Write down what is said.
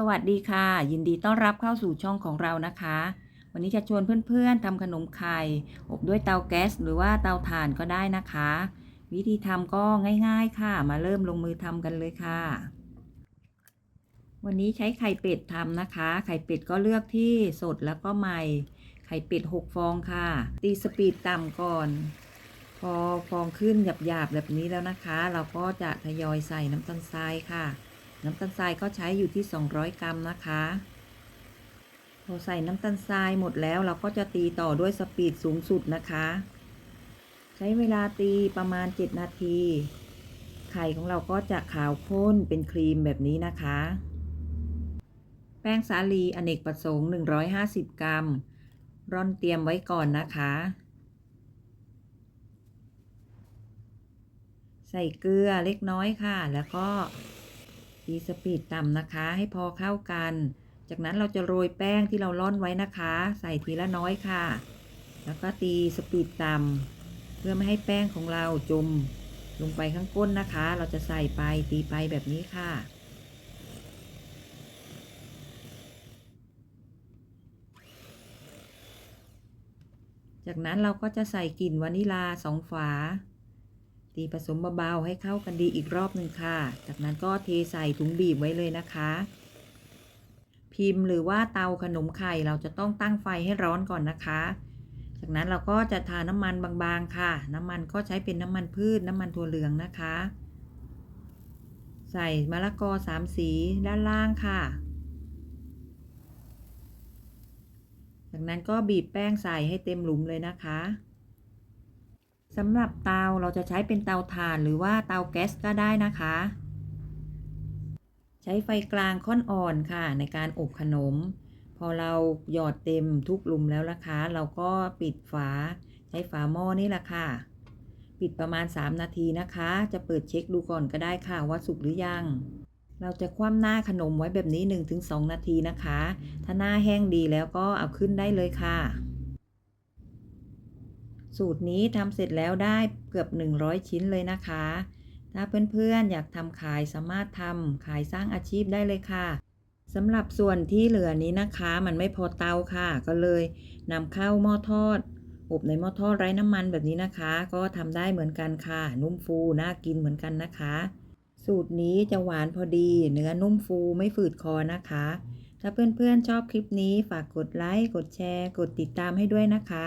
สวัสดีค่ะ ยินดีต้อนรับเข้าสู่ช่องของเรานะคะ วันนี้จะชวนเพื่อนๆทำขนมไข่อบด้วยเตาแก๊สหรือว่าเตาถ่านก็ได้นะคะ วิธีทำก็ง่ายๆค่ะ มาเริ่มลงมือทำกันเลยค่ะ วันนี้ใช้ไข่เป็ดทำนะคะ ไข่เป็ดก็เลือกที่สดแล้วก็ใหม่ ไข่เป็ด 6 ฟองค่ะ ตีสปีดต่ำก่อน พอฟองขึ้นหยาบๆแบบนี้แล้วนะคะ เราก็จะทยอยใส่น้ำตาลทรายค่ะ น้ำตาลทรายก็ใช้อยู่ที่ 200 กรัมนะคะพอใส่น้ำตาลทรายหมดแล้วเราก็จะตีต่อด้วยสปีดสูงสุดนะคะ ใช้เวลาตีประมาณ 7 นาที ไข่ของเราก็จะขาวข้นเป็นครีมแบบนี้นะคะ แป้งสาลีอเนกประสงค์ 150 กรัม ร่อนเตรียมไว้ก่อนนะคะ ใส่เกลือเล็กน้อยค่ะแล้วก็ ตีสปีดต่ำนะคะให้พอเข้ากัน จากนั้นเราจะโรยแป้งที่เราร่อนไว้นะคะ ใส่ทีละน้อยค่ะ แล้วก็ตีสปีดต่ำเพื่อไม่ให้แป้งของเราจมลงไปข้างก้นนะคะ เราจะใส่ไปตีไปแบบนี้ค่ะจากนั้นเราก็จะใส่กลิ่นวานิลาสองฝา ตีผสมเบาๆให้เข้ากันดีอีกรอบหนึ่งค่ะ จากนั้นก็เทใส่ถุงบีบไว้เลยนะคะ พิมพ์หรือว่าเตาขนมไข่เราจะต้องตั้งไฟให้ร้อนก่อนนะคะ จากนั้นเราก็จะทาน้ำมันบางๆค่ะ น้ำมันก็ใช้เป็นน้ำมันพืชน้ำมันถั่วเหลืองนะคะ ใส่มะละกอสามสีด้านล่างค่ะจากนั้นก็บีบแป้งใส่ให้เต็มหลุมเลยนะคะ สำหรับเตาเราจะใช้เป็นเตาถ่านหรือว่าเตาแก๊สก็ได้นะคะ ใช้ไฟกลางค่อนอ่อนค่ะ ในการอบขนม พอเราหยอดเต็มทุกหลุมแล้วนะคะ เราก็ปิดฝา ใช้ฝาหม้อนี่แหละค่ะ ปิดประมาณ 3 นาทีนะคะ จะเปิดเช็คดูก่อนก็ได้ค่ะว่าสุกหรือยังเราจะคว่ำหน้าขนมไว้แบบนี้ 1-2 นาทีนะคะ ถ้าหน้าแห้งดีแล้วก็เอาขึ้นได้เลยค่ะ สูตรนี้ทำเสร็จแล้วได้เกือบ 100 ชิ้นเลยนะคะ ถ้าเพื่อนๆอยากทำขายสามารถทำขายสร้างอาชีพได้เลยค่ะสำหรับส่วนที่เหลือนี้นะคะ มันไม่พอเตาค่ะ ก็เลยนำเข้าหม้อทอดอบในหม้อทอดไร้น้ำมันแบบนี้นะคะ ก็ทำได้เหมือนกันค่ะ นุ่มฟูน่ากินเหมือนกันนะคะ สูตรนี้จะหวานพอดี เนื้อนุ่มฟูไม่ฝืดคอนะคะ ถ้าเพื่อนๆชอบคลิปนี้ฝากกดไลค์กดแชร์ กดติดตามให้ด้วยนะคะ